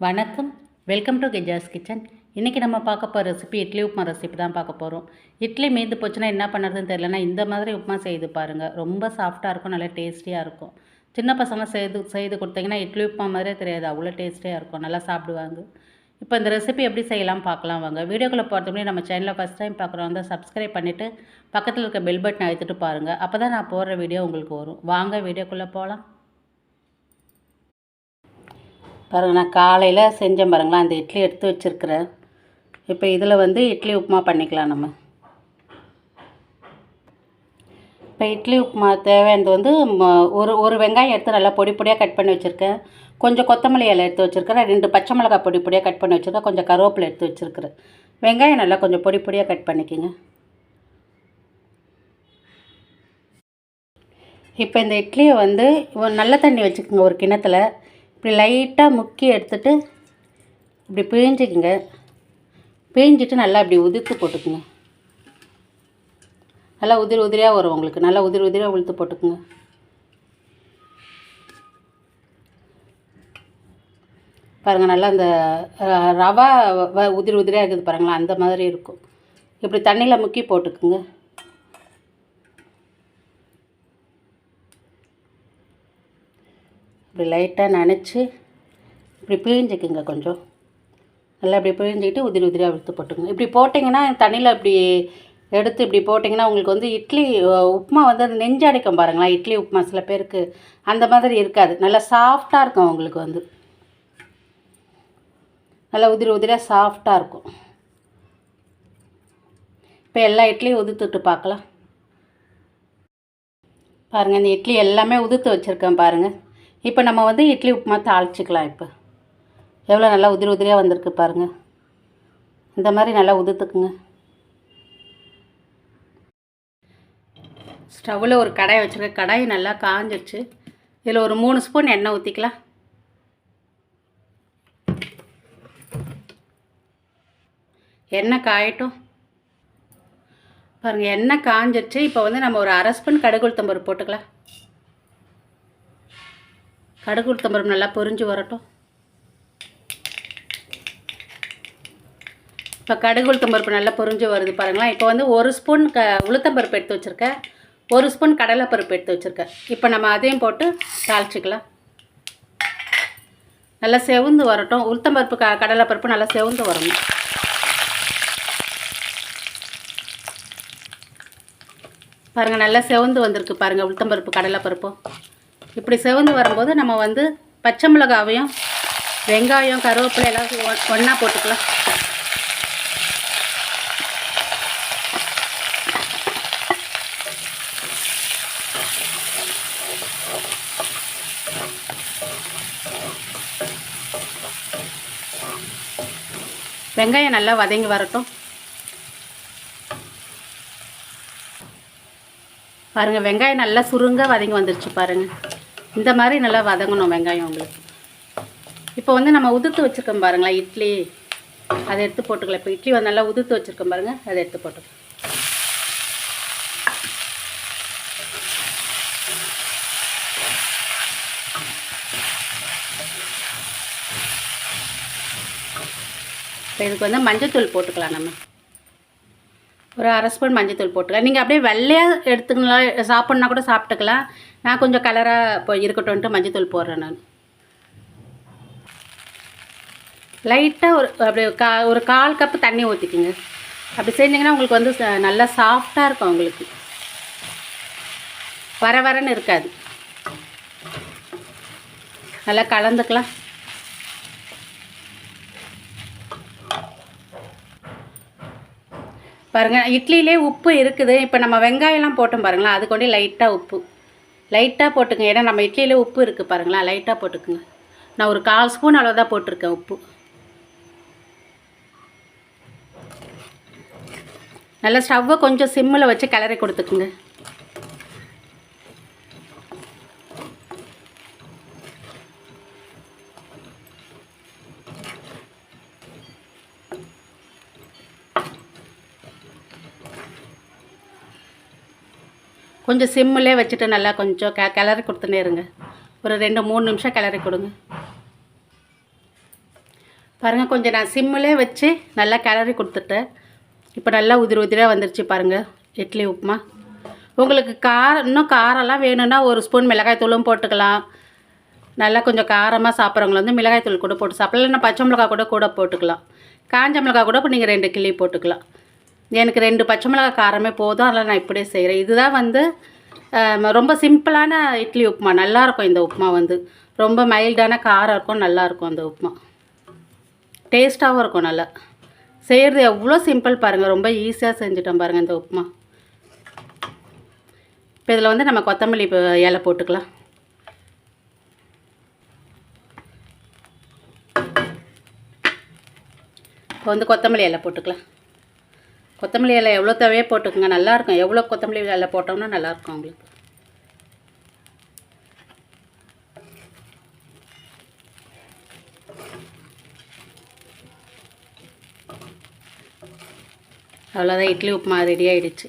வணக்கம். Welcome to Geja's kitchen. இன்றைக்கி நம்ம பார்க்க போகிற ரெசிபி இட்லி உப்புமா ரெசிபி தான் பார்க்க போகிறோம் இட்லி மீந்து போச்சுன்னா என்ன பண்ணுறதுன்னு தெரியலனா இந்த மாதிரி உப்புமா செய்து பாருங்கள் ரொம்ப சாஃப்டாக இருக்கும் நல்லா டேஸ்டியாக இருக்கும். சின்ன பசங்க செய்து செய்து கொடுத்தீங்கன்னா இட்லி உப்புமா மாதிரியே தெரியாது. அவ்வளோ டேஸ்டியாக இருக்கும். நல்லா சாப்பிடுவாங்க. இப்போ இந்த ரெசிபி எப்படி செய்யலாம் பார்க்கலாம் வாங்க. வீடியோக்குள்ளே போகிறதுக்கு முன்னாடி நம்ம சேனலை ஃபஸ்ட் டைம் பார்க்குறோம் வந்து சப்ஸ்கிரைப் பண்ணிவிட்டு பக்கத்தில் இருக்க பெல் பட்டன் அழுத்திட்டு பாருங்கள் அப்போ தான் நான் போடுற வீடியோ உங்களுக்கு வரும். வாங்க வீடியோக்குள்ளே போகலாம் பாருங்கள் நான் காலையில் செஞ்சேன் பாருங்களேன் அந்த இட்லி எடுத்து வச்சுருக்கிறேன் இப்போ இதில் வந்து இட்லி உப்புமா பண்ணிக்கலாம் நம்ம. இப்போ இட்லி உப்புமா தேவையானது வந்து ம- ஒரு ஒரு வெங்காயம் எடுத்து நல்லா பொடி பொடியாக கட் பண்ணி வச்சுருக்கேன். கொஞ்சம் கொத்தமல்லி இலை எடுத்து வச்சுருக்கிறேன். ரெண்டு பச்சை மிளகாய் பொடி பொடியாக கட் பண்ணி வச்சுருக்கேன். கொஞ்சம் கருவேப்பிலை எடுத்து வச்சுருக்கிறேன். வெங்காயம் நல்லா கொஞ்சம் பொடி பொடியாக கட் பண்ணிக்கோங்க. இப்போ இந்த இட்லியை வந்து நல்ல தண்ணி வச்சுக்கோங்க ஒரு கிணத்துல. இப்படி லைட்டாக முக்கி எடுத்துட்டு இப்படி பிழிஞ்சிக்கிங்க. பிழிஞ்சிட்டு நல்லா இப்படி உதிர்த்து போட்டுக்குங்க. நல்லா உதிரி உதிரியாக வரும் உங்களுக்கு. நல்லா உதிரி உதிரியாக உளுத்து போட்டுக்குங்க. பாருங்கள் நல்லா அந்த ரவா வ- உதிரி உதிரியாக இருக்குது பாருங்களேன் அந்த மாதிரி இருக்கும். இப்படி தண்ணியில் முக்கி போட்டுக்குங்க. இப்படி லைட்டாக நினச்சி இப்படி பிழிஞ்சிக்கங்க கொஞ்சம். நல்லா இப்படி பிழிஞ்சிக்கிட்டு உதிரி உதிரியாக விழுத்து போட்டுங்க இப்படி போட்டிங்கன்னா தண்ணியில் இப்படி எடுத்து இப்படி போட்டிங்கன்னா உங்களுக்கு வந்து இட்லி உப்புமா வந்து அது நெஞ்சடிக்கும் பாருங்களேன். இட்லி உப்புமா சில பேருக்கு அந்த மாதிரி இருக்காது. நல்லா சாஃப்டாக இருக்கும் உங்களுக்கு வந்து. நல்லா உதிரி உதிரியாக சாஃப்டாக இருக்கும். இப்போ எல்லா இட்லியும் உதுத்துட்டு பார்க்கலாம் பாருங்கள் இந்த இட்லி எல்லாமே உதுத்து வச்சுருக்கேன் பாருங்கள் இப்போ நம்ம வந்து இட்லி உப்புமா தாளிச்சிக்கலாம் இப்போ. எவ்வளோ நல்லா உதிரி உதிரியாக வந்திருக்கு பாருங்கள் இந்த மாதிரி நல்லா உதுத்துக்குங்க. ஸ்டவ்வில் ஒரு கடாய் வச்சுருக்கேன் கடாய் நல்லா காஞ்சிடுச்சு இதில் ஒரு மூணு ஸ்பூன் எண்ணெய் ஊற்றிக்கலாம் எண்ணெய் காயட்டும். பாருங்கள் எண்ணெய் காஞ்சிடுச்சு இப்போ வந்து நம்ம ஒரு அரை ஸ்பூன் கடுகு உளுத்தம்பருப்பு போட்டுக்கலாம். கடுகு உளுத்தம்பருப்பு நல்லா பொரிஞ்சு வரட்டும். இப்போ கடுகு உளுத்தம்பருப்பு நல்லா பொரிஞ்சு வருது பாருங்களேன். இப்போ வந்து ஒரு ஸ்பூன் க உளுத்தம்பருப்பு எடுத்து வச்சுருக்கேன். ஒரு ஸ்பூன் கடலைப்பருப்பு எடுத்து வச்சுருக்கேன். இப்போ நம்ம அதையும் போட்டு தாளிச்சிக்கலாம். நல்லா செவுந்து வரட்டும். உளுத்தம்பருப்பு க கடலைப்பருப்பு நல்லா செவுந்து வரணும். பாருங்கள் நல்லா செவந்து வந்திருக்கு பாருங்கள் உளுத்தம்பருப்பு கடலைப்பருப்பும் இப்படி செவந்து வரும்போது நம்ம வந்து பச்சை மிளகாவையும் வெங்காயம் கருவேப்பிலை எல்லாம் ஒன்றா போட்டுக்கலாம். வெங்காயம் நல்லா வதங்கி வரட்டும். பாருங்கள் வெங்காயம் நல்லா சுருங்க வதங்கி வந்துருச்சு பாருங்கள் இந்த மாதிரி நல்லா வதங்கணும் வெங்காயம் உங்களுக்கு. இப்போ வந்து நம்ம உதுத்து வச்சுருக்கோம் பாருங்களேன் இட்லி. அதை எடுத்து போட்டுக்கலாம். இப்போ இட்லி வந்து நல்லா உதுத்து வச்சுருக்கோம் பாருங்கள் அதை எடுத்து போட்டுக்கலாம். இப்போ இதுக்கு வந்து மஞ்சத்தூள் போட்டுக்கலாம் நம்ம. ஒரு அரை ஸ்பூன் மஞ்சத்தூள் போட்டுக்கலாம் நீங்கள் அப்படியே வெள்ளையாக எடுத்துக்கலாம் சாப்பிட்னா கூட சாப்பிட்டுக்கலாம். நான் கொஞ்சம் கலராக இப்போ இருக்கட்டும்ன்ட்டு மஞ்சத்தூள் போடுறேன் நான். லைட்டாக ஒரு அப்படியே கா ஒரு கால் கப்பு தண்ணி ஊற்றிக்கிங்க அப்படி செஞ்சிங்கன்னா உங்களுக்கு வந்து ச- நல்லா சாஃப்டாக இருக்கும் உங்களுக்கு. வர வரன்னு இருக்காது. நல்லா கலந்துக்கலாம். பாருங்கள் இட்லியிலே உப்பு இருக்குது. இப்போ நம்ம வெங்காயம்லாம் போட்டோம் பாருங்களேன் அது கொண்டு லைட்டாக உப்பு. லைட்டாக போட்டுக்கங்க. ஏன்னா நம்ம இட்லியிலே உப்பு இருக்குது பாருங்களேன் லைட்டாக போட்டுக்குங்க. நான் ஒரு கால் ஸ்பூன் அளவு தான் போட்டிருக்கேன் உப்பு. நல்லா ஸ்டவ்வை கொஞ்சம் சிம்மில் வச்சு கிளறி கொடுத்துக்குங்க. கொஞ்சம் சிம்மிலே வச்சுட்டு நல்லா கொஞ்சம் க கிளறி கொடுத்துனே இருங்க. ஒரு ரெண்டு மூணு நிமிஷம் கிளறி கொடுங்க. பாருங்கள் கொஞ்சம் நான் சிம்மிலே வச்சு நல்லா கிளறி கொடுத்துட்டேன். இப்போ நல்லா உதிரி உதிரியாக வந்துருச்சு பாருங்கள் இட்லி உப்புமா. உங்களுக்கு காரம் இன்னும் காரம்லாம் வேணும்னா ஒரு ஸ்பூன் மிளகாய் தூளும் போட்டுக்கலாம். நல்லா கொஞ்சம் காரமாக சாப்பிட்றவங்கள வந்து மிளகாய் தூள் கூட போட்டு சாப்பிடலாம். இல்லைன்னா பச்சை மிளகா கூட கூட போட்டுக்கலாம். காஞ்ச மிளகா கூட இப்போ நீங்கள் ரெண்டு கிள்ளி போட்டுக்கலாம். எனக்கு ரெண்டு பச்சை மிளகா காரமே போதும் அதனால் நான் இப்படியே செய்கிறேன் இதுதான் வந்து ரொம்ப சிம்பிளான இட்லி உப்புமா. நல்லாயிருக்கும் இந்த உப்புமா வந்து. ரொம்ப மைல்டான காரம் இருக்கும் நல்லாயிருக்கும் அந்த உப்புமா. டேஸ்ட்டாகவும் இருக்கும் நல்லா. செய்கிறது எவ்வளோ சிம்பிள் பாருங்கள் ரொம்ப ஈஸியாக செஞ்சுட்டோம் பாருங்கள் இந்த உப்புமா. இப்போ இதில் வந்து நம்ம கொத்தமல்லி இப்போ இலை போட்டுக்கலாம். இப்போ வந்து கொத்தமல்லி இலை போட்டுக்கலாம். கொத்தமல்லி இலை எவ்வளோ தேவையே போட்டுக்கோங்க. நல்லாயிருக்கும். எவ்வளோ கொத்தமல்லி இலை போட்டோம்னா நல்லாயிருக்கும் உங்களுக்கு. அவ்வளோதான். இட்லி உப்புமா ரெடி ஆகிடுச்சு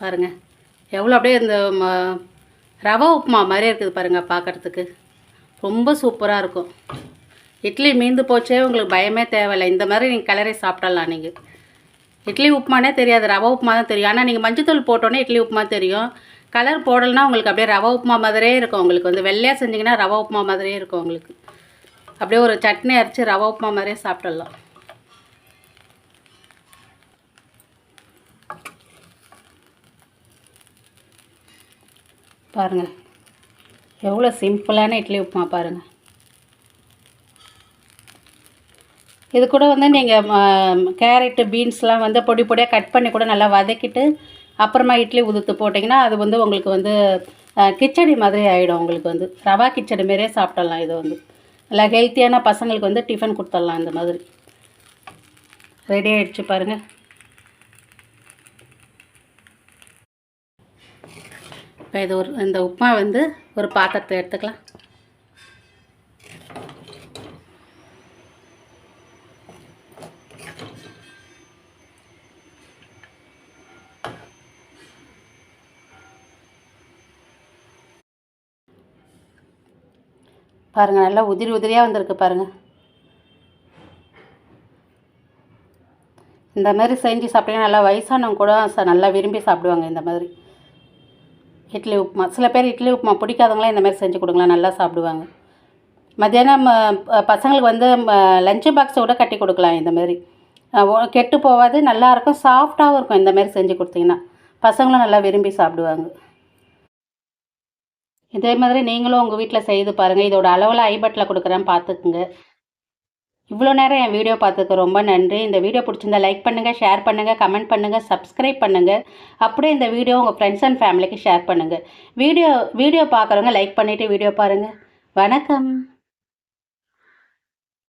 பாருங்கள் எவ்வளோ அப்படியே இந்த ம ரவா உப்புமா மாதிரியே இருக்குது பாருங்கள் பார்க்குறதுக்கு. ரொம்ப சூப்பராக இருக்கும். இட்லி மீந்து போச்சே உங்களுக்கு பயமே தேவையில்லை. இந்த மாதிரி நீங்கள் கலரை சாப்பிடலாம் நீங்கள் இட்லி உப்புமானே தெரியாது. ரவா உப்புமா தான் தெரியும் ஆனால் நீங்கள் மஞ்சத்தூள் போட்டோன்னே இட்லி உப்புமா தெரியும். கலர் போடலைன்னா உங்களுக்கு அப்படியே ரவா உப்புமா மாதிரியே இருக்கும். உங்களுக்கு வந்து வெள்ளையாக செஞ்சிங்கன்னா ரவா உப்புமா மாதிரியே இருக்கும் உங்களுக்கு. அப்படியே ஒரு சட்னி அரைச்சி ரவா உப்புமா மாதிரியே சாப்பிடலாம். பாருங்கள் எவ்வளோ சிம்பிளான இட்லி உப்புமா பாருங்கள் இது கூட வந்து நீங்கள் கேரட்டு பீன்ஸ்லாம் வந்து பொடி பொடியாக கட் பண்ணி கூட நல்லா வதக்கிட்டு அப்புறமா இட்லி உதுத்து போட்டிங்கன்னா அது வந்து உங்களுக்கு வந்து கிச்சடி மாதிரி ஆகிடும் உங்களுக்கு வந்து. ரவா கிச்சடி மாரியே சாப்பிடலாம் இது வந்து. நல்லா ஹெல்த்தியான பசங்களுக்கு வந்து டிஃபன் கொடுத்துடலாம் இந்த மாதிரி. ரெடி ஆகிடுச்சு பாருங்கள் இப்போ இது ஒரு இந்த உப்புமா வந்து ஒரு பாத்திரத்தை எடுத்துக்கலாம். பாருங்கள் நல்லா உதிரி உதிரியாக வந்திருக்கு பாருங்கள் இந்த மாதிரி செஞ்சு சாப்பிட்டீங்கன்னா நல்லா வயசானவங்க கூட ச நல்லா விரும்பி சாப்பிடுவாங்க இந்த மாதிரி. இட்லி உப்புமா. சில பேர் இட்லி உப்புமா பிடிக்காதவங்களாம் இந்த மாதிரி செஞ்சு கொடுங்களேன் நல்லா சாப்பிடுவாங்க. மத்தியானம் பசங்களுக்கு வந்து லஞ்சு பாக்ஸை கூட கட்டி கொடுக்கலாம் இந்த மாதிரி. கெட்டு போகாது நல்லாயிருக்கும் சாஃப்டாகவும் இருக்கும் இந்த மாதிரி செஞ்சு கொடுத்தீங்கன்னா. பசங்களும் நல்லா விரும்பி சாப்பிடுவாங்க. இதே மாதிரி நீங்களும் உங்கள் வீட்டில் செய்து பாருங்கள் இதோட அளவில் ஐபட்டில் கொடுக்குறேன் பார்த்துக்குங்க. இவ்வளோ நேரம் என் வீடியோ பார்த்துக்கு ரொம்ப நன்றி. இந்த வீடியோ பிடிச்சிருந்தா லைக் பண்ணுங்கள் ஷேர் பண்ணுங்கள் கமெண்ட் பண்ணுங்கள் சப்ஸ்கிரைப் பண்ணுங்கள் அப்படியே இந்த வீடியோ உங்கள் ஃப்ரெண்ட்ஸ் அண்ட் ஃபேமிலிக்கு ஷேர் பண்ணுங்கள் வீடியோ வீடியோ பார்க்குறவங்க லைக் பண்ணிவிட்டு வீடியோ பாருங்கள் வணக்கம்.